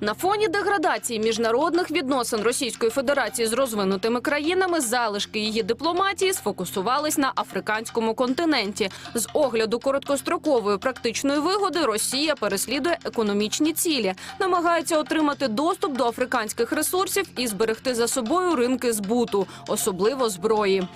На фоні деградації міжнародних відносин Російської Федерації з розвинутими країнами залишки її дипломатії сфокусувались на африканському континенті. З огляду короткострокової практичної вигоди Росія переслідує економічні цілі, намагається отримати доступ до африканських ресурсів і зберегти за собою ринки збуту, особливо зброї.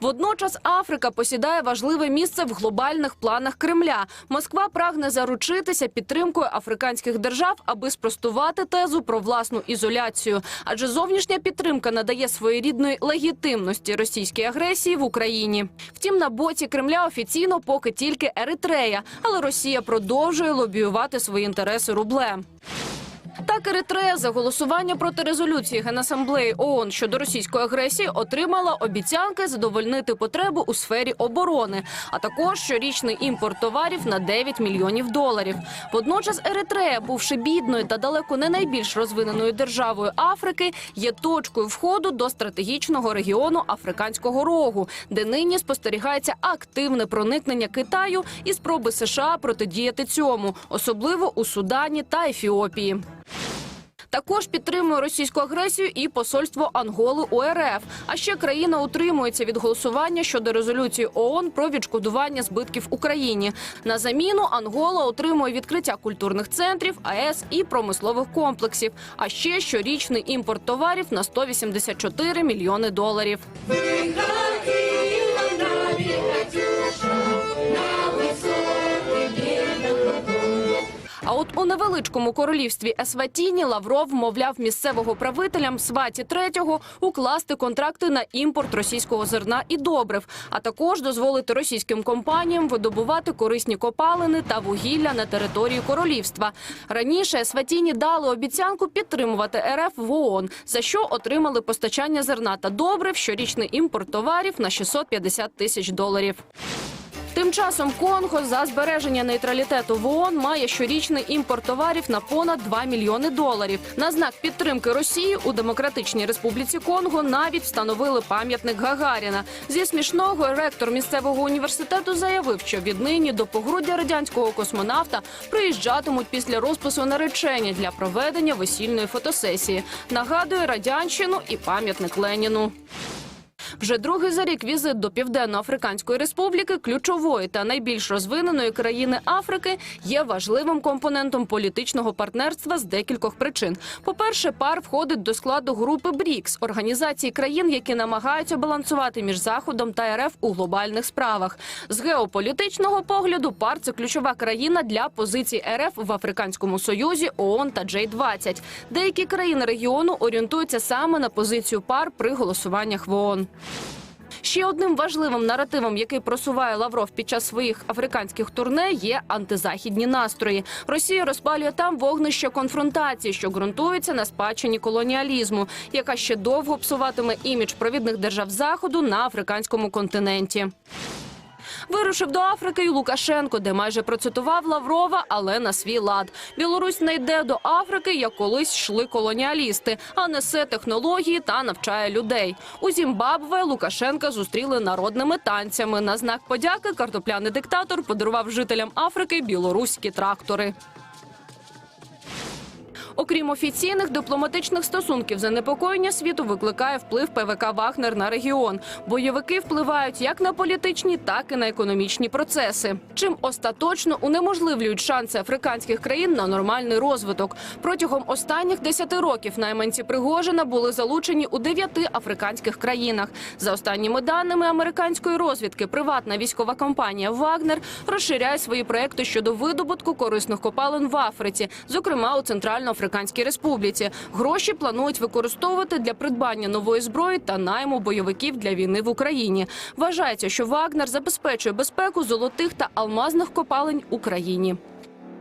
Водночас Африка посідає важливе місце в глобальних планах Кремля. Москва прагне заручитися підтримкою африканських держав, аби спростувати тезу про власну ізоляцію. Адже зовнішня підтримка надає своєрідної легітимності російській агресії в Україні. Втім, на боці Кремля офіційно поки тільки Еритрея, але Росія продовжує лобіювати свої інтереси рублем. Так, Еритрея за голосування проти резолюції Генасамблеї ООН щодо російської агресії отримала обіцянки задовольнити потребу у сфері оборони, а також щорічний імпорт товарів на 9 мільйонів доларів. Водночас Еритрея, бувши бідною та далеко не найбільш розвиненою державою Африки, є точкою входу до стратегічного регіону Африканського рогу, де нині спостерігається активне проникнення Китаю і спроби США протидіяти цьому, особливо у Судані та Ефіопії. Також підтримує російську агресію і посольство Анголи у РФ. А ще країна утримується від голосування щодо резолюції ООН про відшкодування збитків Україні. На заміну Ангола отримує відкриття культурних центрів, АЕС і промислових комплексів. А ще щорічний імпорт товарів на 184 мільйони доларів. А от у невеличкому королівстві Есватіні Лавров вмовляв місцевого правителя Мсваті третього укласти контракти на імпорт російського зерна і добрив, а також дозволити російським компаніям видобувати корисні копалини та вугілля на території королівства. Раніше Есватіні дали обіцянку підтримувати РФ в ООН, за що отримали постачання зерна та добрив, щорічний імпорт товарів на 650 тисяч доларів. Тим часом Конго за збереження нейтралітету в ООН має щорічний імпорт товарів на понад 2 мільйони доларів. На знак підтримки Росії у Демократичній Республіці Конго навіть встановили пам'ятник Гагаріна. Зі смішного ректор місцевого університету заявив, що віднині до погруддя радянського космонавта приїжджатимуть після розпису наречення для проведення весільної фотосесії. Нагадує радянщину і пам'ятник Леніну. Вже другий за рік візит до Південно-Африканської Республіки, ключової та найбільш розвиненої країни Африки, є важливим компонентом політичного партнерства з декількох причин. По-перше, пар входить до складу групи БРІКС – організації країн, які намагаються балансувати між Заходом та РФ у глобальних справах. З геополітичного погляду пар це ключова країна для позицій РФ в Африканському Союзі, ООН та Джей-20. Деякі країни регіону орієнтуються саме на позицію пар при голосуваннях в ООН. Ще одним важливим наративом, який просуває Лавров під час своїх африканських турне, є антизахідні настрої. Росія розпалює там вогнище конфронтації, що ґрунтується на спадщині колоніалізму, яка ще довго псуватиме імідж провідних держав заходу на африканському континенті. Вирушив до Африки й Лукашенко, де майже процитував Лаврова, але на свій лад. Білорусь не йде до Африки, як колись йшли колоніалісти, а несе технології та навчає людей. У Зімбабве Лукашенка зустріли народними танцями. На знак подяки картопляний диктатор подарував жителям Африки білоруські трактори. Окрім офіційних дипломатичних стосунків, занепокоєння світу викликає вплив ПВК Вагнер на регіон. Бойовики впливають як на політичні, так і на економічні процеси. Чим остаточно унеможливлюють шанси африканських країн на нормальний розвиток. Протягом останніх 10 років найманці Пригожина були залучені у дев'яти африканських країнах. За останніми даними американської розвідки, приватна військова компанія Вагнер розширяє свої проекти щодо видобутку корисних копалин в Африці, зокрема у Центральноафриканській Республіці. Гроші планують використовувати для придбання нової зброї та найму бойовиків для війни в Україні. Вважається, що Вагнер забезпечує безпеку золотих та алмазних копалень Україні.